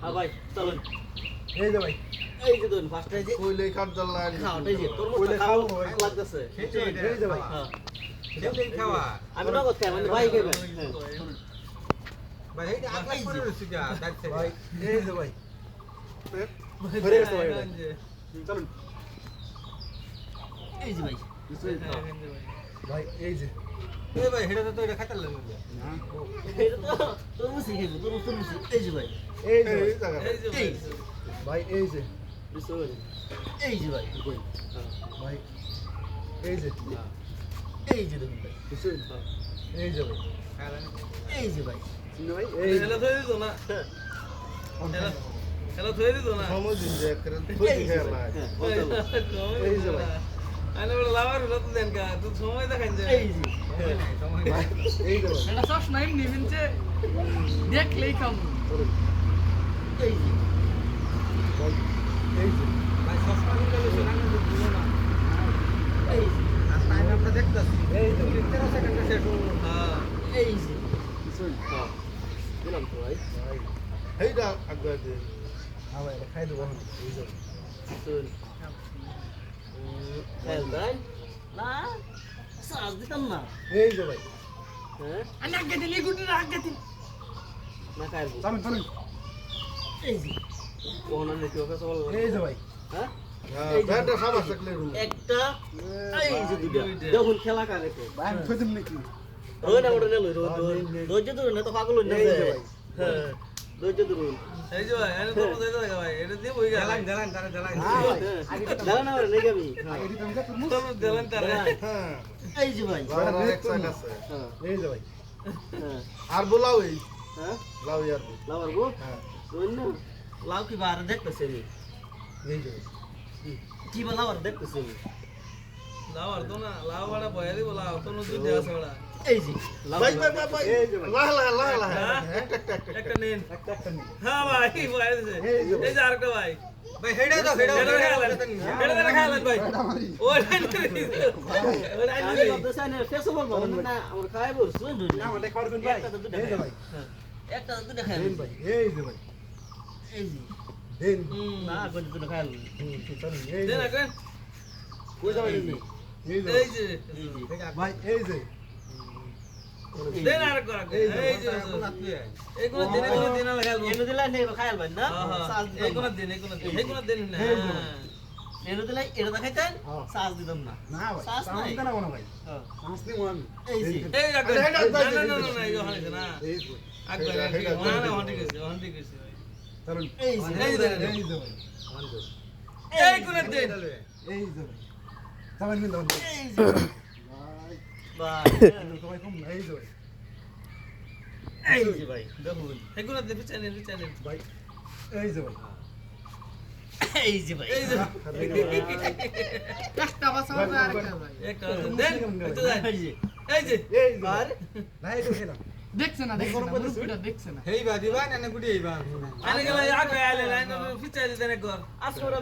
হ্যাঁ ভাই চলুন। এই যে ভাই। এই যে ধরুন ফার্স্ট এই যে কইলে কাট জ্বালা খাও এই যে তোর মতো খাও খাও লাগতেছে। এই যে ভাই। হ্যাঁ। সেটাই খাওয়া আমি নগদ খাই মানে ভাই খাইবে। ভাই এইটা আগলা করে রইছি যা দাঁড়ছে ভাই এই যে ভাই। ভাই গেছে ভাই এটা। চলুন। এই যে ভাই। ভাই। এই যে। এই ভাই হেটা তো এটা খাতার লাগে এই মুসি খাইবে তোর তোর মুসি এই যে ভাই। এই যে এই ভাই। এই যে এই ভাই। এই যে ভাই। ভাই এই যে। এই যে দেখুন ভাই। এই যে ভাই। এই যে ভাই। ভাই? এই যে। না? হেলা হেলা থই দিত না? সময় দিন যে খেলা হ্যাঁ। এই যে ভাই। দেখলেই চলুন এই যে। ভাই এই যে। ভাই সস্তা নিলে সোনা না। এই যে। আস্তে আস্তে আমরা দেখতাছি। এই ভাই। 13 সেকেন্ডে শেষ হ্যাঁ। এই যে। বুঝছেন হ্যাঁ। এইটা আগে দে হ্যাঁ খাই দেবো এখন। এই যে শুন খেল ভাই না সাজ দিতাম না। এই যে ভাই। হ্যাঁ? আমি আগে দিন গুটি আগে দিন না খাইবো চলুন এই যে। কোন এই যে ভাই। হ্যাঁ? হ্যাঁ এই একটা এই যে দুইটা। দেখুন খেলা কারে তো ভাই থই দিম নাকি? ওই না ওটা নেলো হ্যাঁ। ধৈর্য ধরুন না তো পাগল এই। হ্যাঁ। ধৈর্য ধরুন। এই যে ভাই এনে তো বুঝাই দাও ভাই এটা দিয়ে বই গেল দেলান দেলান তারা দেলান হ্যাঁ ভাই দাঁড়া না ওরে নেই আমি। তো দেলান তারা হ্যাঁ। এই যে ভাই। লাউর আর এক সাইড আছে। হ্যাঁ। এই যে ভাই। হ্যাঁ। আর বলাও এই। হ্যাঁ? লাউ আর লাভার গো হ্যাঁ লাউ কি বার দেখতেছে এই যে কি? বলা আর দেখতেছে লাভ আর তো না লাভ বাড়া বয়া দিব তো নতুন দেয়া আছে বাড়া। এই যে ভাই ভাই ভাই ভাই। এই যে ভাই। লাহ লাহ লাহ লাহ হ্যাঁ? একটা একটা একটা একটা একটা একটা নিন। হ্যাঁ ভাই বয়া এই যে। আরেকটা ভাই। ভাই হেডা দাও হেডা হেডা হেডা হেডা খাইলেন ভাই এটা আমারই। ওই লাইন লাইন আমি ভাবতেছি না বলব না আমার খাই শুন না, আমাদের খাওয়ার জন্য ভাই। একটা দুটা ভাই। একটা তো দুটা ভাই এই যে ভাই। এই যে। দেন। না কোন দুটা খাই হুম, চলুন এই যে। দেন আকেন কই যাবেন এই ভাই। যে। এই যে। ভাই এই যে। দেন আর কর এই যে এই কোন দিন কোন দিন লাগাল এনে দিলা নেই খাই আলবেন না এই কোন দিন এই কোন দিন এই কোন দিন না কোন। এনে দিলা এটা দেখাইতেন হ্যাঁ। সাজ দিতাম না না ভাই শ্বাস নাই। দেনা কোনো ভাই হ্যাঁ। নেই আমি এই যে এই না না না না এই হইছে না হেডা, না না হেডা। গেছে হন্ডি গেছে চলুন এই যে এই যে, এই যে এই কোন দিন এই যে ভাই যাবেন কিন্তু এই যে ভাই না এই যে ভাই এই দেখুন এই কোন দিন পিছনে পিছনে ভাই এই যে ভাই। এই যে ভাই এই যে একটা বাসা আর একটা ভাই একটা দেন একটু দেন এই যে এই যে আর না এই তো দেখছে না দেখছে না মুরব্বিটা দেখছে না? হেই বা দিবা না গুডি হেই বা আনে গেলে আগে আলে লাইন পিছনে দেন একবার। আসলে